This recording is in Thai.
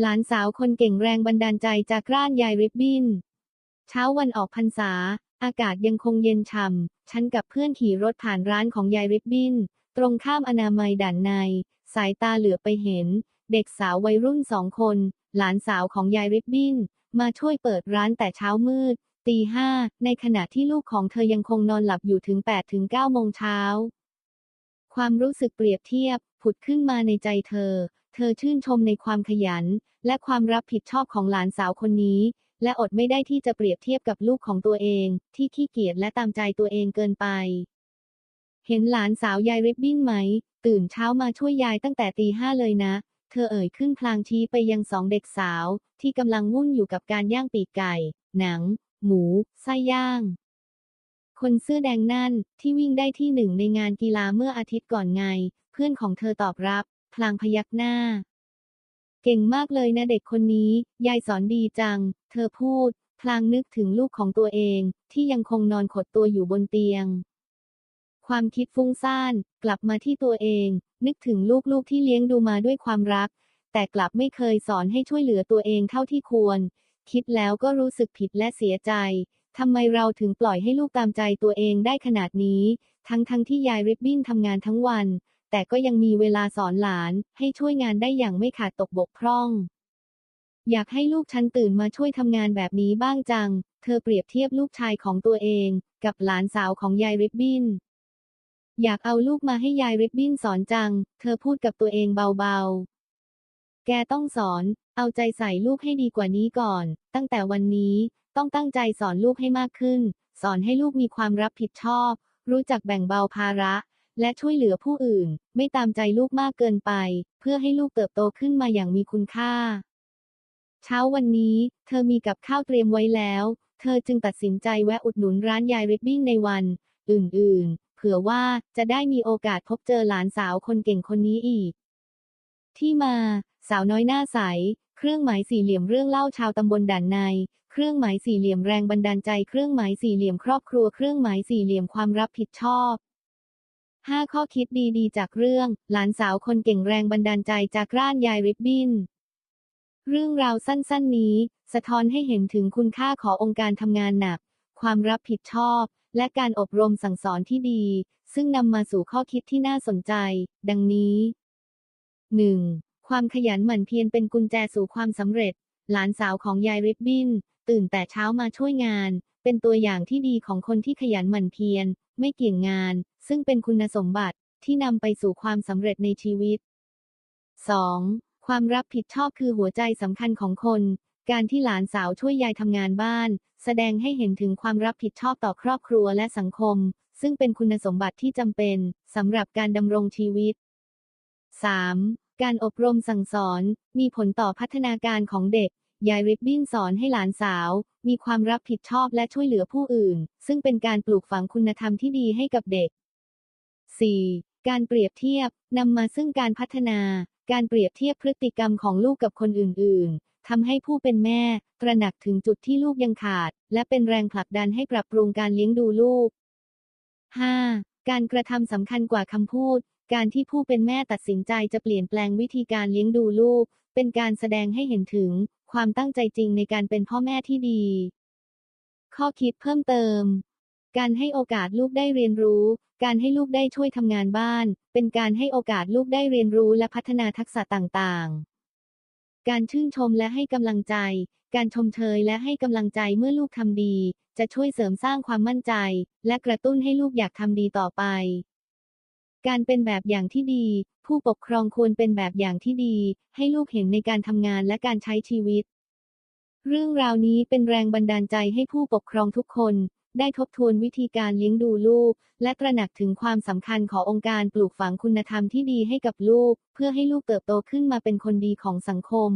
หลานสาวคนเก่งแรงบันดาลใจจากร่านยายริบบินเช้าวันออกพรรษา อากาศยังคงเย็นฉ่ำ ฉันกับเพื่อนขี่รถผ่านร้านของยายริบบินตรงข้ามอนามัยด่านใน สายตาเหลือไปเห็น เด็กสาววัยรุ่นสองคน หลานสาวของยายริบบิ้น มาช่วยเปิดร้านแต่เช้ามืด ตีห้า ในขณะที่ลูกของเธอยังคงนอนหลับอยู่ถึง8ถึง9โมงเช้า ความรู้สึกเปรียบเทียบผุดขึ้นมาในใจเธอ เธอชื่นชมในความขยัน และความรับผิดชอบของหลานสาวคนนี้ และอดไม่ได้ที่จะเปรียบเทียบกับลูกของตัวเอง ที่ขี้เกียจและตามใจตัวเองเกินไป เห็นหลานสาวยายริบบิ้นไหม ตื่นเช้ามาช่วยยายตั้งแต่ตีห้าเลยนะ เธอเอ่ยขึ้นพลางชี้ไปยังสองเด็กสาว ที่กำลังวุ่นอยู่กับการย่างปีกไก่ หนัง หมูไส้ย่าง คนเสื้อแดงนั่นที่วิ่งได้ที่หนึ่งในงานกีฬาเมื่ออาทิตย์ก่อนไง เพื่อนของเธอตอบรับ พลางพยักหน้า เก่งมากเลยนะเด็กคนนี้ ยายสอนดีจัง เธอพูด พลางนึกถึงลูกของตัวเอง ที่ยังคงนอนขดตัวอยู่บนเตียง ความคิดฟุ้งซ่าน กลับมาที่ตัวเอง นึกถึงลูกๆที่เลี้ยงดูมาด้วยความรัก แต่กลับไม่เคยสอนให้ช่วยเหลือตัวเองเท่าที่ควร คิดแล้วก็รู้สึกผิดและเสียใจทำไมเราถึงปล่อยให้ลูกตามใจตัวเองได้ขนาดนี้ ทั้งทั้งที่ยายริบบิ้นทำงานทั้งวัน แต่ก็ยังมีเวลาสอนหลานให้ช่วยงานได้อย่างไม่ขาดตกบกพร่อง อยากให้ลูกฉันตื่นมาช่วยทำงานแบบนี้บ้างจัง เธอเปรียบเทียบลูกชายของตัวเอง กับหลานสาวของยายริบบิ้น อยากเอาลูกมาให้ยายริบบิ้นสอนจัง เธอพูดกับตัวเองเบาๆ แกต้องสอน เอาใจใส่ลูกให้ดีกว่านี้ก่อน ตั้งแต่วันนี้ต้องตั้งใจสอนลูกให้มากขึ้น สอนให้ลูกมีความรับผิดชอบ รู้จักแบ่งเบาภาระ และช่วยเหลือผู้อื่น ไม่ตามใจลูกมากเกินไป เพื่อให้ลูกเติบโตขึ้นมาอย่างมีคุณค่า เช้าวันนี้ เธอมีกับข้าวเตรียมไว้แล้ว เธอจึงตัดสินใจแวะอุดหนุนร้านยายริบบิ้งในวัน อื่นๆ เผื่อว่าจะได้มีโอกาสพบเจอหลานสาวคนเก่งคนนี้อีก ที่มา สาวน้อยหน้าใส เครื่องหมายสี่เหลี่ยมเรื่องเล่าชาวตำบลด่านในเครื่องหมายสี่เหลี่ยมแรงบันดาลใจ เครื่องหมายสี่เหลี่ยมครอบครัว เครื่องหมายสี่เหลี่ยมความรับผิดชอบ 5 ข้อคิดดีๆ จากเรื่อง หลานสาวคนเก่งแรงบันดาลใจจากร้านยายริบบินเรื่องราวสั้นๆนี้ สะท้อนให้เห็นถึงคุณค่าขององค์การทำงานหนัก ความรับผิดชอบ และการอบรมสั่งสอนที่ดี ซึ่งนำมาสู่ข้อคิดที่น่าสนใจ ดังนี้ 1. ความขยันหมั่นเพียรเป็นกุญแจสู่ความสำเร็จ หลานสาวของยายริบบินตื่นแต่เช้ามาช่วยงาน เป็นตัวอย่างที่ดีของคนที่ขยันหมั่นเพียร ไม่เกี่ยงงาน ซึ่งเป็นคุณสมบัติที่นำไปสู่ความสำเร็จในชีวิต 2. ความรับผิดชอบคือหัวใจสำคัญของคน การที่หลานสาวช่วยยายทำงานบ้าน แสดงให้เห็นถึงความรับผิดชอบต่อครอบครัวและสังคม ซึ่งเป็นคุณสมบัติที่จำเป็นสำหรับการดำรงชีวิต 3. การอบรมสั่งสอน มีผลต่อพัฒนาการของเด็ก ยายริบบิ้นสอนให้หลานสาว มีความรับผิดชอบและช่วยเหลือผู้อื่น ซึ่งเป็นการปลูกฝังคุณธรรมที่ดีให้กับเด็ก 4. การเปรียบเทียบนำมาซึ่งการพัฒนา การเปรียบเทียบพฤติกรรมของลูกกับคนอื่น ๆทำให้ผู้เป็นแม่ ตระหนักถึงจุดที่ลูกยังขาด และเป็นแรงผลักดันให้ปรับปรุงการเลี้ยงดูลูก 5. การกระทำสำคัญกว่าคำพูด การที่ผู้เป็นแม่ตัดสินใจจะเปลี่ยนแปลงวิธีการเลี้ยงดูลูก เป็นการแสดงให้เห็นถึงความตั้งใจจริงในการเป็นพ่อแม่ที่ดี ข้อคิดเพิ่มเติม การให้โอกาสลูกได้เรียนรู้ การให้ลูกได้ช่วยทำงานบ้าน เป็นการให้โอกาสลูกได้เรียนรู้และพัฒนาทักษะต่างๆ การชื่นชมและให้กำลังใจ การชมเชยและให้กำลังใจเมื่อลูกทำดี จะช่วยเสริมสร้างความมั่นใจ และกระตุ้นให้ลูกอยากทำดีต่อไป การเป็นแบบอย่างที่ดี ผู้ปกครองควรเป็นแบบอย่างที่ดี ให้ลูกเห็นในการทำงานและการใช้ชีวิต เรื่องราวนี้เป็นแรงบันดาลใจให้ผู้ปกครองทุกคน ได้ทบทวนวิธีการเลี้ยงดูลูก และตระหนักถึงความสำคัญขององค์การปลูกฝังคุณธรรมที่ดีให้กับลูก เพื่อให้ลูกเติบโตขึ้นมาเป็นคนดีของสังคม